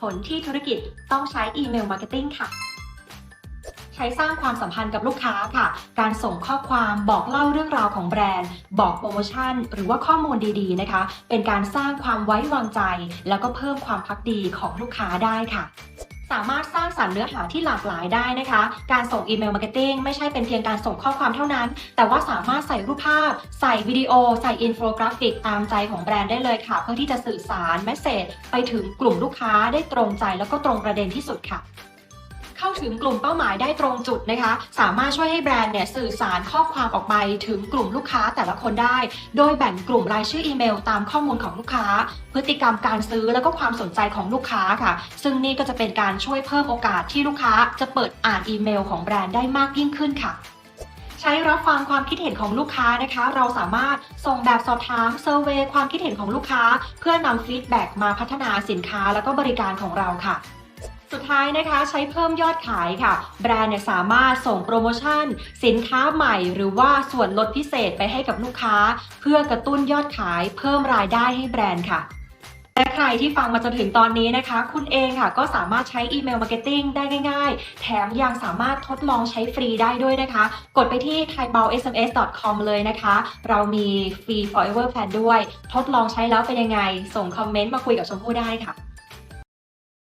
ผลที่ธุรกิจต้องใช้อีเมลมาร์เก็ตติ้งค่ะ ใช้สร้างความสัมพันธ์กับลูกค้าค่ะ การส่งข้อความบอกเล่าเรื่องราวของแบรนด์ บอกโปรโมชั่น หรือว่าข้อมูลดีๆนะคะ เป็นการสร้างความไว้วางใจ แล้วก็เพิ่มความพักดีของลูกค้าได้ค่ะ สามารถสร้างสรรค์เนื้อหาที่หลากหลายได้นะคะ การส่งอีเมลมาร์เก็ตติ้งไม่ใช่เป็นเพียงการส่งข้อความเท่านั้น แต่ว่าสามารถใส่รูปภาพ ใส่วิดีโอ ใส่อินโฟกราฟิกตามใจของแบรนด์ได้เลยค่ะ เพื่อที่จะสื่อสารแมสเซจไปถึงกลุ่มลูกค้าได้ตรงใจแล้วก็ตรงประเด็นที่สุดค่ะ ถึงกลุ่มเป้าหมายได้ตรงจุดนะคะ สามารถช่วยให้แบรนด์เนี่ยสื่อสารข้อความออกไปถึงกลุ่มลูกค้าแต่ละคนได้ โดยแบ่งกลุ่มรายชื่ออีเมล ตามข้อมูลของลูกค้า พฤติกรรมการซื้อแล้วก็ความสนใจของลูกค้าค่ะ ซึ่งนี่ก็จะเป็นการช่วยเพิ่มโอกาสที่ลูกค้าจะเปิดอ่านอีเมลของแบรนด์ได้มากยิ่งขึ้นค่ะใช้รับฟังความคิดเห็นของลูกค้านะคะ เราสามารถส่งแบบสอบถามเซอร์เวยความคิดเห็นของลูกค้า เพื่อนำฟีดแบ็กมาพัฒนาสินค้าแล้วก็บริการของเราค่ะ สุดท้ายนะคะใช้เพิ่มยอดขายค่ะ แบรนด์เนี่ยสามารถส่งโปรโมชั่น สินค้าใหม่ หรือว่าส่วนลดพิเศษไปให้กับลูกค้า เพื่อกระตุ้นยอดขาย เพิ่มรายได้ให้แบรนด์ค่ะและใครที่ฟังมาจนถึงตอนนี้นะคะ คุณเองค่ะก็สามารถใช้อีเมลมาร์เก็ตติ้งได้ง่ายๆ แถมยังสามารถทดลองใช้ฟรีได้ด้วยนะคะ กดไปที่ thaibaosms.com เลยนะคะ เรามีฟรี forever plan ด้วย ทดลองใช้แล้วเป็นยังไง ส่งคอมเมนต์มาคุยกับชมพู่ได้ค่ะ